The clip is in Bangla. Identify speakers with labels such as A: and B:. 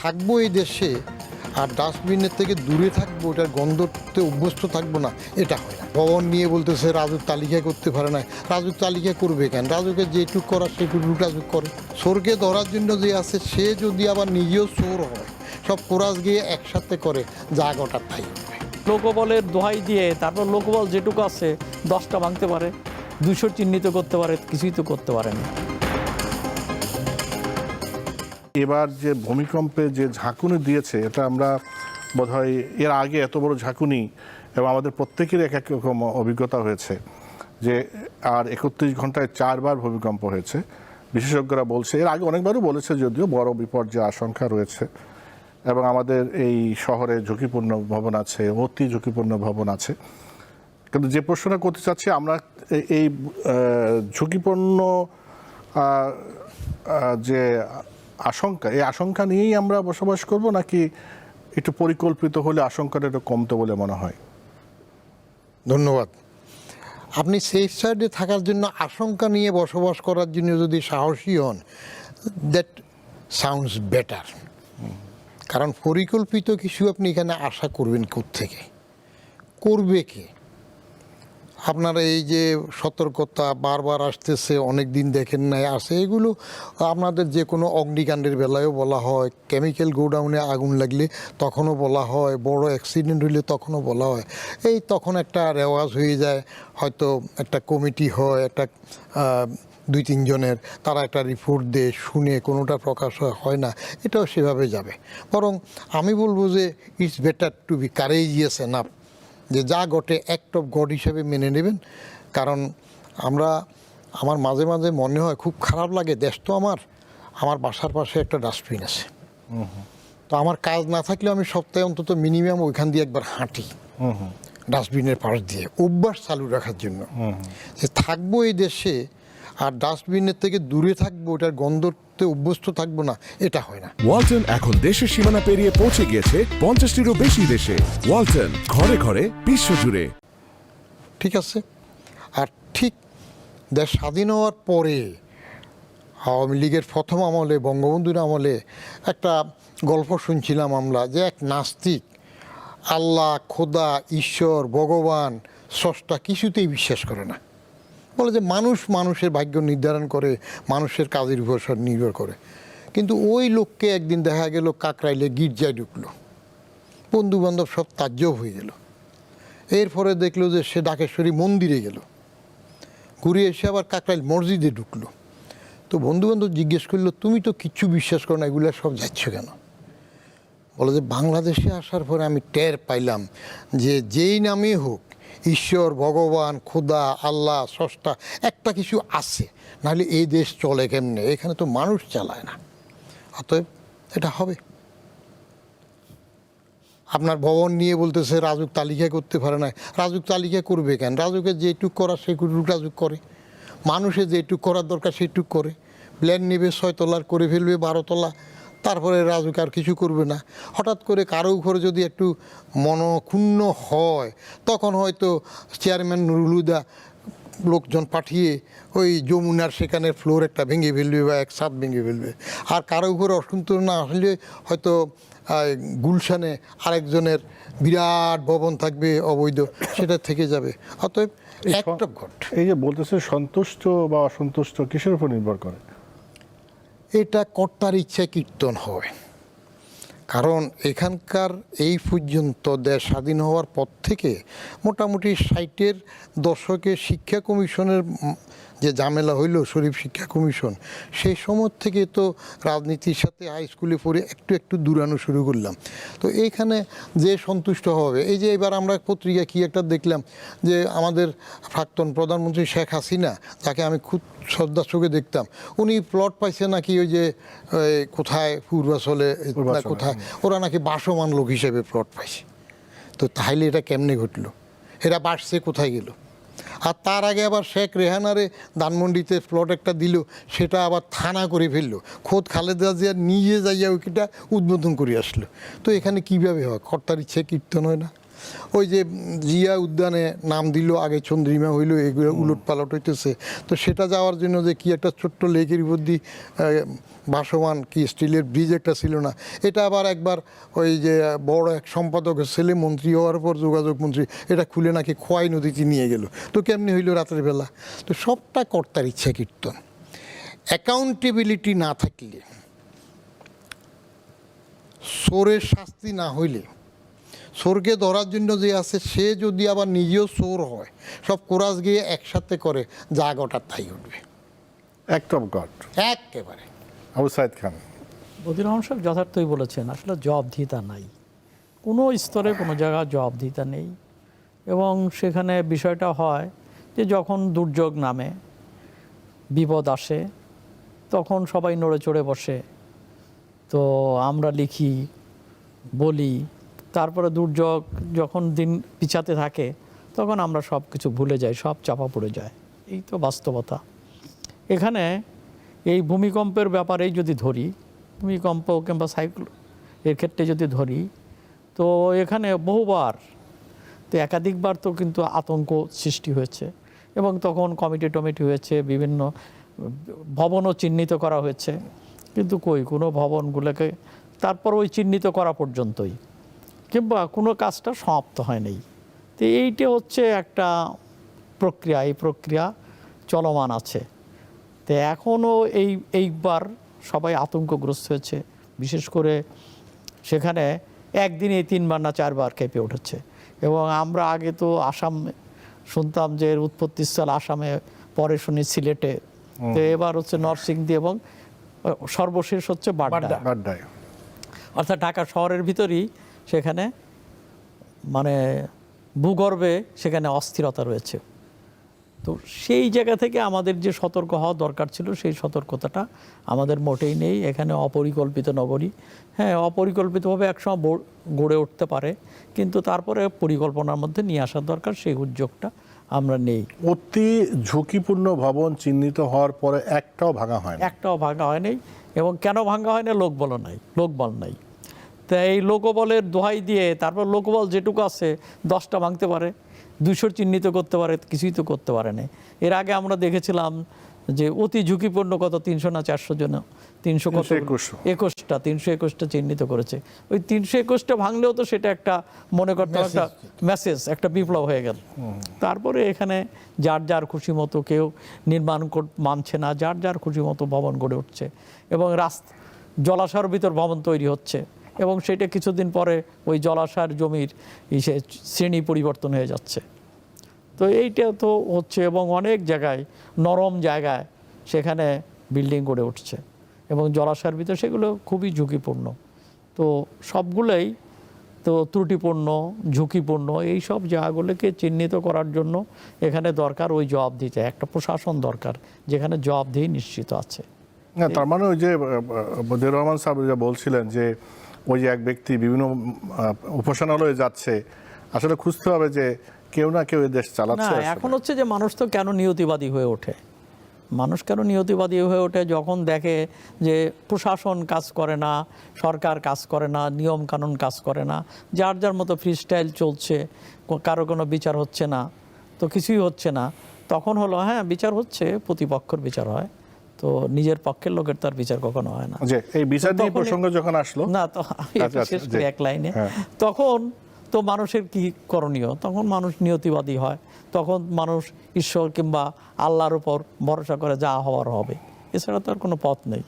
A: থাকব এই দেশে আর ডাস্টবিনের থেকে দূরে থাকব, ওটার গন্ধতে অভ্যস্ত থাকব না, এটা হয় ভবন নিয়ে বলতেছে রাজুর তালিকা করতে পারে না। রাজুর তালিকা করবে কেন? রাজুকে যেটুক করার সেটুকু রাজুক করে। চোরকে ধরার জন্য যে আছে, সে যদি আবার নিজেও চোর হয়, সব কোরাস গিয়ে একসাথে করে, যা গোটা তাই
B: লোকবলের দোহাই দিয়ে তারপর লোকবল যেটুকু আছে, দশটা ভাঙতে পারে দুশো চিহ্নিত করতে পারে, কিছুই তো করতে পারে না।
C: এবার যে ভূমিকম্পে যে ঝাঁকুনি দিয়েছে, এটা আমরা বোধহয় এর আগে এত বড় ঝাঁকুনি এবং আমাদের প্রত্যেকেরই এক এক রকম অভিজ্ঞতা হয়েছে যে আর একত্রিশ ঘন্টায় চারবার ভূমিকম্প হয়েছে। বিশেষজ্ঞরা বলছে, এর আগে অনেকবারও বলেছে যদিও বড় বিপর্যয় আশঙ্কা রয়েছে এবং আমাদের এই শহরে ঝুঁকিপূর্ণ ভবন আছে, অতি ঝুঁকিপূর্ণ ভবন আছে। কিন্তু যে প্রশ্নটা করতে চাচ্ছি, আমরা এই ঝুঁকিপূর্ণ যে আশঙ্কা, এই আশঙ্কা নিয়েই আমরা বসবাস করব নাকি একটু পরিকল্পিত হলে আশঙ্কাটা একটু কমতো বলে মনে হয়?
A: ধন্যবাদ। আপনি সেফ সাইডে থাকার জন্য আশঙ্কা নিয়ে বসবাস করার জন্য যদি সাহসী হন দ্যাট সাউন্ডস বেটার কারণ পরিকল্পিত কিছু আপনি এখানে আশা করবেন থেকে করবে কে? আপনারা এই যে সতর্কতা বারবার আসতেছে, অনেক দিন দেখেন নাই, আসে, এগুলো আপনাদের যে কোনো অগ্নিকাণ্ডের বেলায়ও বলা হয় কেমিক্যাল গোডাউনে আগুন লাগলে তখনও বলা হয়, বড় অ্যাক্সিডেন্ট হইলে তখনও বলা হয়। এই তখন একটা রেওয়াজ হয়ে যায়, হয়তো একটা কমিটি হয়, একটা দুই তিনজনের, তারা একটা রিপোর্ট দেয়, শুনে কোনোটা প্রকাশ হয়- না, এটাও সেভাবে যাবে। বরং আমি বলব যে it's better to be courageous enough যে যা ঘটে অ্যাক্ট অফ গড হিসেবে মেনে নেবেন। কারণ আমরা আমার মাঝে মাঝে মনে হয় খুব খারাপ লাগে দেশ তো আমার আমার বাসার পাশে একটা ডাস্টবিন আছে। তো আমার কাজ না থাকলেও আমি সপ্তাহে অন্তত মিনিমাম ওইখান দিয়ে একবার হাঁটি। ডাস্টবিনের পাশ দিয়ে অভ্যাস চালু রাখার জন্য। যে থাকব এই দেশে আর ডাস্টবিনের থেকে দূরে থাকব ওটার গন্ধতে অভ্যস্ত থাকব না এটা হয় না।
D: ওয়ালটন এখন দেশের সীমানা পেরিয়ে পৌঁছে গিয়েছে পঞ্চাশটিরও বেশি দেশে। ওয়ালটন ঘরে ঘরে বিশ্বজুড়ে।
A: ঠিক আছে? আর ঠিক দেশ স্বাধীন হওয়ার পরে আওয়ামী লীগের প্রথম আমলে বঙ্গবন্ধুর আমলে একটা গল্প শুনছিলাম আমরা যে এক নাস্তিক আল্লাহ খোদা ঈশ্বর ভগবান স্রষ্টা কিছুতেই বিশ্বাস করে না। বলে যে মানুষ মানুষের ভাগ্য নির্ধারণ করে, মানুষের কাজের উপর নির্ভর করে। কিন্তু ওই লোককে একদিন দেখা গেল, কাকরাইলে গির্জায় ঢুকলো। বন্ধু বান্ধব সব তাজ্জব হয়ে গেল। এরপরে দেখল যে সে ডাকেশ্বরী মন্দিরে গেল। ঘুরে এসে আবার কাকরাইল মসজিদে ঢুকলো। তো বন্ধু বান্ধব জিজ্ঞেস করল, তুমি তো কিচ্ছু বিশ্বাস করো না, এগুলো সব যাচ্ছ কেন? বলে যে, বাংলাদেশে আসার পরে আমি টের পাইলাম যে যেই নামে হোক ঈশ্বর, ভগবান, খোদা, আল্লাহ, স্রষ্টা, একটা কিছু আছে। নাহলে এই দেশ চলে কেমনে? এখানে তো মানুষ চালায় না। অতএব এটা হবে। আপনার ভবন নিয়ে বলতেছে, রাজুক তালিকা করতে পারে না রাজুক তালিকা করবে কেন? রাজুকে যেটুক করার সেটুকু রাজুক করে। মানুষের যেটুক করার দরকার সেটুক করে। প্ল্যান নেবে ছয় তলার, করে ফেলবে বারো তলা। তারপরে রাজুক আর কিছু করবে না। হঠাৎ করে কারও উপরে যদি একটু মনক্ষুণ্ণ হয় তখন হয়তো চেয়ারম্যান নুরুলুদা লোকজন পাঠিয়ে ওই যমুনার সেখানে ফ্লোর একটা ভেঙে ফেলবে বা এক ছাদ ভেঙে ফেলবে। আর কারও উপরে অসন্তোষ না আসলে হয়তো গুলশানে আরেকজনের বিরাট ভবন থাকবে অবৈধ সেটা থেকে যাবে। অতএব একটা ঘট।
C: এই যে বলতেছে সন্তুষ্ট বা অসন্তুষ্ট কিসের উপর নির্ভর করে?
A: এটা কর্তার ইচ্ছায় কীর্তন হয় কারণ এখানকার এই পর্যন্ত দেশ স্বাধীন হওয়ার পর থেকে মোটামুটি ষাটের দশকে শিক্ষা কমিশনের যে ঝামেলা হইল শরীফ শিক্ষা কমিশন সেই সময় থেকে তো রাজনীতির সাথে হাই স্কুলে পড়ে একটু একটু দূরানো শুরু করলাম। তো এইখানে যে সন্তুষ্ট হবে এই যে এবার আমরা পত্রিকা কি একটা দেখলাম যে আমাদের প্রাক্তন প্রধানমন্ত্রী শেখ হাসিনা যাকে আমি খুব শ্রদ্ধার চোখে দেখতাম উনি প্লট পাইছে নাকি ওই যে কোথায় পূর্বাচলে কোথায় ওরা নাকি বাসমান লোক হিসেবে প্লট পাইছে। তো তাহলে এটা কেমনে ঘটলো? এরা বাসছে কোথায় গেল? আর তার আগে আবার শেখ রেহানারে ধানমন্ডিতে প্লট একটা দিল, সেটা আবার থানা করে ফেলল। খোদ খালেদা জিয়া নিজে যাইয়া ওইটা উদ্বোধন করে আসলো। তো এখানে কীভাবে হয়? কর্তার ইচ্ছে কীর্তন হয় না? ওই যে জিয়া উদ্যানে নাম দিল আগে চন্দ্রিমা হইল এগুলো উলট পালট হইতেছে। তো সেটা যাওয়ার জন্য যে কি একটা ছোট্ট লেকের বুদ্ধি ভাসমান কি স্টিলের ব্রিজ একটা ছিল না এটা আবার একবার ওই যে বড় এক সম্পাদকের ছেলে মন্ত্রী হওয়ার পর যোগাযোগ মন্ত্রী এটা খুলে নাকি খোয়াই নদীতে নিয়ে গেল। তো কেমনি হইল রাতের বেলা? তো সবটা কর্তার ইচ্ছা কীর্তন। অ্যাকাউন্টেবিলিটি না থাকলে চোরের শাস্তি না হইলে চোরকে ধরার জন্য যে আছে সে যদি আবার নিজেও চোর হয় সব কোরাস গিয়ে একসাথে করে যা গোটা তাই উঠবে
C: অফ গড।
A: একেবারে।
C: আবু সাইদ খান।
B: বদির রহমান সাহেব যথার্থই বলেছেন আসলে জবাবদিহিতা নাই। কোনো স্তরে কোনো জায়গায় জবাবদিহিতা নেই। এবং সেখানে বিষয়টা হয় যে যখন দুর্যোগ নামে বিপদ আসে তখন সবাই নড়ে চড়ে বসে। তো আমরা লিখি বলি তারপরে দুর্যোগ যখন দিন পিছাতে থাকে, তখন আমরা সব কিছু ভুলে যাই, সব চাপা পড়ে যায়। এই তো বাস্তবতা। এখানে এই ভূমিকম্পের ব্যাপারেই যদি ধরি, ভূমিকম্প কিংবা সাইক্লো এর ক্ষেত্রে যদি ধরি, তো এখানে বহুবার, তো একাধিকবার তো কিন্তু আতঙ্ক সৃষ্টি হয়েছে এবং তখন কমিটি টমিটি হয়েছে, বিভিন্ন ভবনও চিহ্নিত করা হয়েছে। কিন্তু কই, কোনো ভবনগুলোকে তারপর ওই চিহ্নিত করা পর্যন্তই। কিংবা কোনো কাজটা সমাপ্ত হয়নি তো এইটা হচ্ছে একটা প্রক্রিয়া এই প্রক্রিয়া চলমান আছে। তো এখনও এই এইবার সবাই আতঙ্কগ্রস্ত হয়েছে। বিশেষ করে সেখানে একদিনে তিনবার না চারবার কেঁপে উঠেছে। এবং আমরা আগে তো আসাম শুনতাম যে এর উৎপত্তিস্থল আসামে পরে শুনি সিলেটে। তো এবার হচ্ছে নরসিংদী এবং সর্বশেষ হচ্ছে বাড্ডা
C: বাড্ডায়।
B: অর্থাৎ ঢাকা শহরের ভিতরই সেখানে মানে ভূগর্ভে সেখানে অস্থিরতা রয়েছে। তো সেই জায়গা থেকে আমাদের যে সতর্ক হওয়া দরকার ছিল সেই সতর্কতাটা আমাদের মোটেই নেই। এখানে অপরিকল্পিত নগরী হ্যাঁ অপরিকল্পিতভাবে একসময় গড়ে উঠতে পারে কিন্তু তারপরে পরিকল্পনার মধ্যে নিয়ে আসার দরকার সেই উদ্যোগটা আমরা নেই।
C: অতি ঝুঁকিপূর্ণ ভবন চিহ্নিত হওয়ার পরে একটাও ভাঙা হয়
B: একটাও ভাঙা হয় হয়নি এবং কেন ভাঙা হয় না লোকবল নাই লোকবল নাই। তা এই লোকবলের দোহাই দিয়ে তারপর লোকবল যেটুকু আছে দশটা ভাঙতে পারে দুশো চিহ্নিত করতে পারে কিছুই তো করতে পারে না। এর আগে আমরা দেখেছিলাম যে অতি ঝুঁকিপূর্ণ কত তিনশো না চারশো জন তিনশো কত
C: 321
B: একুশটা তিনশো একুশটা চিহ্নিত করেছে। ওই তিনশো একুশটা ভাঙলেও তো সেটা একটা মনে করতে একটা মেসেজ একটা বিপ্লব হয়ে গেল। তারপরে এখানে যার যার খুশি মতো কেউ নির্মাণ কর- মানছে না যার যার খুশি মতো ভবন গড়ে উঠছে এবং রাস্তা জলাশয়ের ভিতর ভবন তৈরি হচ্ছে। এবং সেটা কিছুদিন পরে ওই জলাশয়ের জমির ইসে শ্রেণি পরিবর্তন হয়ে যাচ্ছে। তো এইটা তো হচ্ছে এবং অনেক জায়গায়, নরম জায়গায় সেখানে বিল্ডিং গড়ে উঠছে এবং জলাশয়ের ভিতরে সেগুলো খুবই ঝুঁকিপূর্ণ। তো সবগুলোই তো ত্রুটিপূর্ণ, ঝুঁকিপূর্ণ এই সব জায়গাগুলোকে চিহ্নিত করার জন্য এখানে দরকার ওই জবাব দিতে একটা প্রশাসন দরকার যেখানে জবাবদিহি নিশ্চিত আছে।
C: তার মানে ওই যে বদির রহমান সাহেব যা বলছিলেন যে ওই যে এক ব্যক্তি বিভিন্ন উপাসনালয়ে যাচ্ছে আসলে খুঁজতে হবে যে কেউ না কেউ দেশ চালাচ্ছে
B: এখন হচ্ছে যে মানুষ তো কেন নিয়তিবাদী হয়ে ওঠে? মানুষ কেন নিয়তিবাদী হয়ে ওঠে যখন দেখে যে প্রশাসন কাজ করে না সরকার কাজ করে না নিয়ম কানুন কাজ করে না যার যার মতো ফ্রি স্টাইল চলছে কারও কোনো বিচার হচ্ছে না তো কিছুই হচ্ছে না তখন হলো হ্যাঁ বিচার হচ্ছে প্রতিপক্ষর বিচার হয়। তো নিজের পক্ষের লোকের তার বিচার কখনো হয় না।
C: এই বিচার
B: দিয়ে
C: প্রসঙ্গ যখন আসলো?
B: না তো আমি
C: আচ্ছা, আচ্ছা,
B: শেষ করি এক লাইনে।
C: হ্যাঁ।
B: তখন তো মানুষের কি করণীয়? তখন মানুষ নিয়তিবাদী হয়। তখন মানুষ ঈশ্বর কিংবা আল্লাহর উপর ভরসা করে যা হওয়ার হবে। এছাড়া তো আর কোনো পথ নেই।